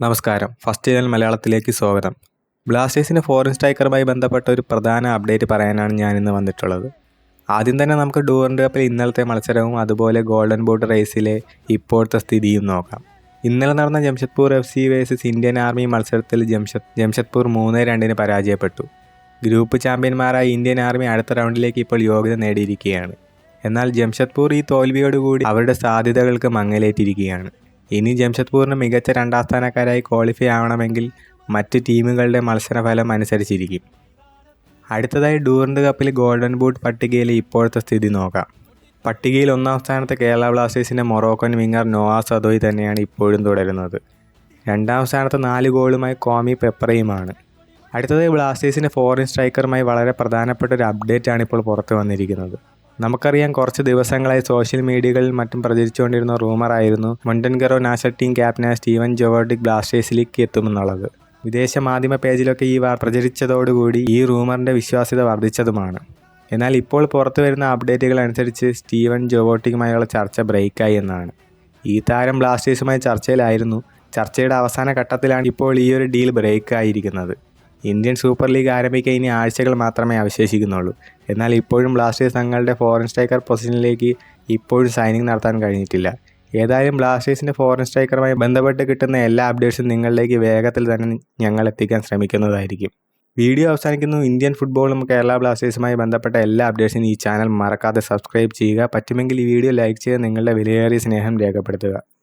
നമസ്കാരം. First channel മലയാളത്തിലേക്ക് സ്വാഗതം. ബ്ലാസ്റ്റേഴ്സിന്റെ ഫോറിൻ സ്ട്രൈക്കറുമായി ബന്ധപ്പെട്ട ഒരു പ്രധാന അപ്ഡേറ്റ് പറയാനാണ് ഞാൻ ഇന്ന് വന്നിട്ടുള്ളത്. ആദ്യം തന്നെ നമുക്ക് ഡൂറിന്റെ കപ്പിൽ ഇന്നലത്തെ മത്സരവും അതുപോലെ ഗോൾഡൻ ബോട്ട് റേസിലെ ഇപ്പോഴത്തെ സ്ഥിതിയും നോക്കാം. ഇന്നലെ നടന്ന Jamshedpur F C versus Indian army മത്സരത്തിൽ ജംഷദ് ജംഷഡ്പൂർ മൂന്ന് രണ്ടിന് പരാജയപ്പെട്ടു. ഗ്രൂപ്പ് ചാമ്പ്യന്മാരായ ഇന്ത്യൻ ആർമി അടുത്ത റൗണ്ടിലേക്ക് ഇപ്പോൾ യോഗ്യത നേടിയിരിക്കുകയാണ്. എന്നാൽ ജംഷഡ്പൂർ ഈ തോൽവിയോടുകൂടി അവരുടെ സാധ്യതകൾക്ക് മങ്ങലേറ്റിരിക്കുകയാണ്. ഇനി ജംഷഡ്പൂരിന് മികച്ച രണ്ടാം സ്ഥാനക്കാരായി ക്വാളിഫൈ ആവണമെങ്കിൽ മറ്റ് ടീമുകളുടെ മത്സരഫലം അനുസരിച്ചിരിക്കും. അടുത്തതായി ഡൂറിന്റെ കപ്പിൽ ഗോൾഡൻ ബൂട്ട് പട്ടികയിലെ ഇപ്പോഴത്തെ സ്ഥിതി നോക്കാം. പട്ടികയിൽ ഒന്നാം സ്ഥാനത്ത് കേരള ബ്ലാസ്റ്റേഴ്സിന്റെ മൊറോക്കൻ വിങ്ങർ നോവാ സദോയ് തന്നെയാണ് ഇപ്പോഴും തുടരുന്നത്. രണ്ടാം സ്ഥാനത്ത് നാല് ഗോളുമായി കോമി പെപ്പറയുമാണ്. അടുത്തത് ബ്ലാസ്റ്റേഴ്സിന്റെ ഫോറിൻ സ്ട്രൈക്കറുമായി വളരെ പ്രധാനപ്പെട്ട ഒരു അപ്ഡേറ്റ് ആണ് ഇപ്പോൾ പുറത്തു വന്നിരിക്കുന്നത്. നമുക്കറിയാം കുറച്ച് ദിവസങ്ങളായി സോഷ്യൽ മീഡിയകളിൽ മറ്റും പ്രചരിച്ചുകൊണ്ടിരുന്ന റൂമറായിരുന്നു മൊണ്ടൻഗറോ ടീം ക്യാപ്റ്റനായ സ്റ്റീവൻ ജോവർഡിക് ബ്ലാസ്റ്റേഴ്സിലേക്ക് എത്തുമെന്നുള്ളത്. വിദേശ മാധ്യമ പേജിലൊക്കെ ഈ വാർ പ്രചരിച്ചതോടുകൂടി ഈ റൂമറിന്റെ വിശ്വാസ്യത വർദ്ധിച്ചതുമാണ്. എന്നാൽ ഇപ്പോൾ പുറത്തു വരുന്ന അപ്ഡേറ്റുകൾ അനുസരിച്ച് സ്റ്റീവൻ ജോവോട്ടിക്കുമായുള്ള ചർച്ച ബ്രേക്കായി എന്നാണ്. ഈ താരം ബ്ലാസ്റ്റേഴ്സുമായി ചർച്ചയിലായിരുന്നു. ചർച്ചയുടെ അവസാന ഘട്ടത്തിലാണ് ഇപ്പോൾ ഈ ഒരു ഡീൽ ബ്രേക്ക് ആയിരിക്കുന്നത് ഇന്ത്യൻ സൂപ്പർ ലീഗ് ആരംഭിക്കാൻ ഇനി ആഴ്ചകൾ മാത്രമേ അവശേഷിക്കുന്നുള്ളൂ. എന്നാൽ ഇപ്പോഴും ബ്ലാസ്റ്റേഴ്സ് തങ്ങളുടെ ഫോറിൻ സ്ട്രൈക്കർ പൊസിഷനിലേക്ക് ഇപ്പോഴും സൈനിങ് നടത്താൻ കഴിഞ്ഞിട്ടില്ല. ഏതായാലും ബ്ലാസ്റ്റേഴ്സിന്റെ ഫോറിൻ സ്ട്രൈക്കറുമായി ബന്ധപ്പെട്ട് കിട്ടുന്ന എല്ലാ അപ്ഡേറ്റ്സും നിങ്ങളിലേക്ക് വേഗത്തിൽ തന്നെ ഞങ്ങൾ എത്തിക്കാൻ ശ്രമിക്കുന്നതായിരിക്കും. വീഡിയോ അവസാനിക്കുന്നു. ഇന്ത്യൻ ഫുട്ബോളും കേരള ബ്ലാസ്റ്റേഴ്സുമായി ബന്ധപ്പെട്ട എല്ലാ അപ്ഡേറ്റ്സും ഈ ചാനൽ മറക്കാതെ സബ്സ്ക്രൈബ് ചെയ്യുക. പറ്റുമെങ്കിൽ ഈ വീഡിയോ ലൈക്ക് ചെയ്ത് നിങ്ങളുടെ വിലയേറിയ സ്നേഹം രേഖപ്പെടുത്തുക.